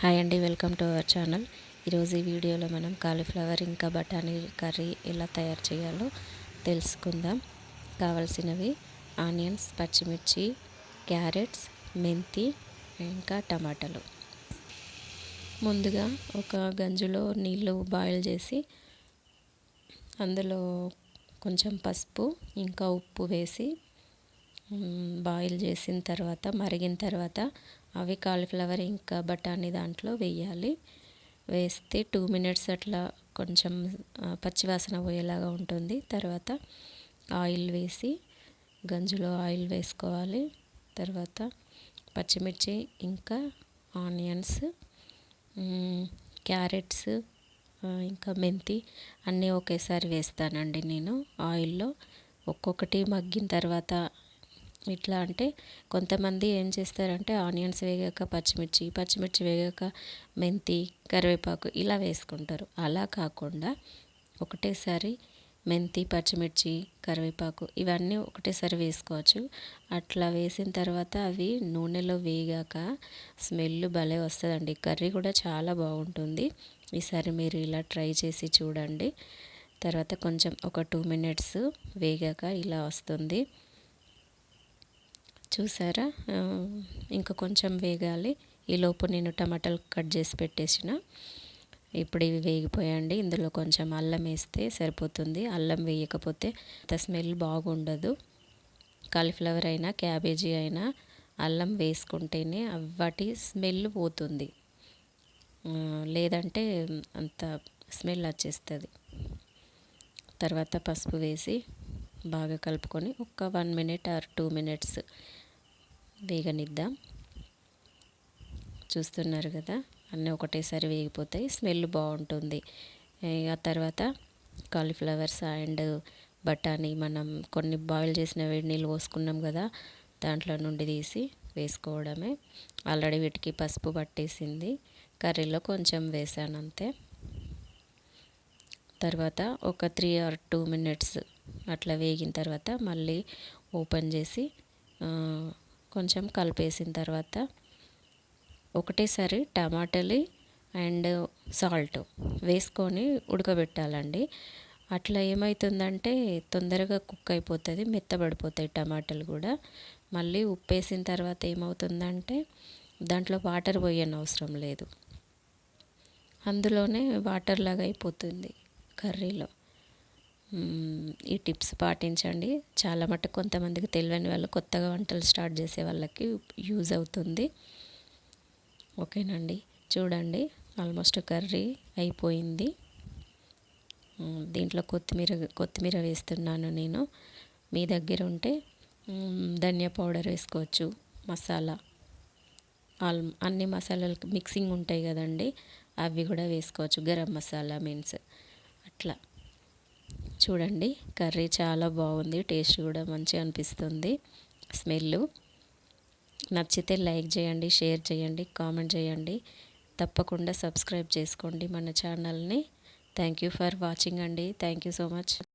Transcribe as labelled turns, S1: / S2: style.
S1: Hi అండి welcome to our channel. ఈరోజు ఈ వీడియోలో మనం కాలీఫ్లవర్ ఇంకా బఠానీ కర్రీ ఎలా తయారు చేయాలో తెలుసుకుందాం. కావలసినవి ఆనియన్స్ పచ్చిమిర్చి క్యారెట్స్ మెంతి ఇంకా టమాటాలు. ముందుగా ఒక గంజులో నీళ్ళు బాయిల్ చేసి అందులో కొంచెం పసుపు ఇంకా ఉప్పు వేసి బాయిల్ చేసిన తర్వాత మరిగిన తర్వాత అవి కాలీఫ్లవర్ ఇంకా బఠానీ దాంట్లో వేయాలి. వేస్తే టూ మినిట్స్ అట్లా కొంచెం పచ్చివాసన పోయేలాగా ఉంటుంది. తర్వాత ఆయిల్ వేసి గంజులో ఆయిల్ వేసుకోవాలి. తర్వాత పచ్చిమిర్చి ఇంకా ఆనియన్స్ క్యారెట్స్ ఇంకా మెంతి అన్నీ ఒకేసారి వేస్తానండి నేను ఆయిల్లో. ఒక్కొక్కటి మగ్గిన తర్వాత ఇట్లా అంటే కొంతమంది ఏం చేస్తారంటే ఆనియన్స్ వేగాక పచ్చిమిర్చి పచ్చిమిర్చి వేగాక మెంతి కరివేపాకు ఇలా వేసుకుంటారు. అలా కాకుండా ఒకటేసారి మెంతి పచ్చిమిర్చి కరివేపాకు ఇవన్నీ ఒకటేసారి వేసుకోవచ్చు. అట్లా వేసిన తర్వాత అవి నూనెలో వేగాక స్మెల్ భలే వస్తుందండి. కర్రీ కూడా చాలా బాగుంటుంది. ఈసారి మీరు ఇలా ట్రై చేసి చూడండి. తర్వాత కొంచెం ఒక టూ మినిట్స్ వేగాక ఇలా వస్తుంది. చూసారా? ఇంకా కొంచెం వేగాలి. ఈలోపు నేను టమాటాలు కట్ చేసి పెట్టేసిన. ఇప్పుడు ఇవి వేగిపోయండి ఇందులో కొంచెం అల్లం వేస్తే సరిపోతుంది. అల్లం వేయకపోతే అంత స్మెల్ బాగుండదు. కాలీఫ్లవర్ అయినా క్యాబేజీ అయినా అల్లం వేసుకుంటేనే వాటి స్మెల్ పోతుంది. లేదంటే అంత స్మెల్ వచ్చేస్తుంది. తర్వాత పసుపు వేసి బాగా కలుపుకొని ఒక one minute or two minutes వేగనిద్దాం. చూస్తున్నారు కదా అన్నీ ఒకటేసారి వేగిపోతాయి స్మెల్ బాగుంటుంది. ఆ తర్వాత కాలీఫ్లవర్స్ అండ్ బఠానీ మనం కొన్ని బాయిల్ చేసిన వేడి నీళ్ళు పోసుకున్నాం కదా దాంట్లో నుండి తీసి వేసుకోవడమే. ఆల్రెడీ వీటికి పసుపు పట్టేసింది కర్రీలో కొంచెం వేసాను అంతే. తర్వాత ఒక త్రీ ఆర్ టూ మినిట్స్ అట్లా వేగిన తర్వాత మళ్ళీ ఓపెన్ చేసి కొంచెం కలిపేసిన తర్వాత ఒకటేసారి టమాటాలు అండ్ సాల్ట్ వేసుకొని ఉడకబెట్టాలండి. అట్లా ఏమవుతుందంటే తొందరగా కుక్ అయిపోతుంది మెత్తబడిపోతాయి టమాటాలు కూడా. మళ్ళీ ఉప్పు వేసిన తర్వాత ఏమవుతుందంటే దాంట్లో వాటర్ పోయని అవసరం లేదు. అందులోనే వాటర్ లాగా అయిపోతుంది కర్రీలో. ఈ టిప్స్ పాటించండి. చాలా మటుకు కొంతమందికి తెలియని వాళ్ళు కొత్తగా వంటలు స్టార్ట్ చేసే వాళ్ళకి యూజ్ అవుతుంది. ఓకేనండి. చూడండి. ఆల్మోస్ట్ కర్రీ అయిపోయింది. దీంట్లో కొత్తిమీర కొత్తిమీర వేస్తున్నాను నేను. మీ దగ్గర ఉంటే ధనియా పౌడర్ వేసుకోవచ్చు. మసాలా. ఆల్ అన్ని మసాలాలు మిక్సింగ్ ఉంటాయి కదండి. అవి కూడా వేసుకోవచ్చు. గరం మసాలా మీన్స్ అట్లా. చూడండి. కర్రీ చాలా బాగుంది. టేస్ట్ కూడా మంచిగా అనిపిస్తుంది. స్మెల్ నచ్చితే లైక్ చేయండి షేర్ చేయండి కామెంట్ చేయండి. తప్పకుండా సబ్స్క్రైబ్ చేసుకోండి మన ఛానల్ని. థ్యాంక్ యూ ఫర్ వాచింగ్ అండి. Thank you so much.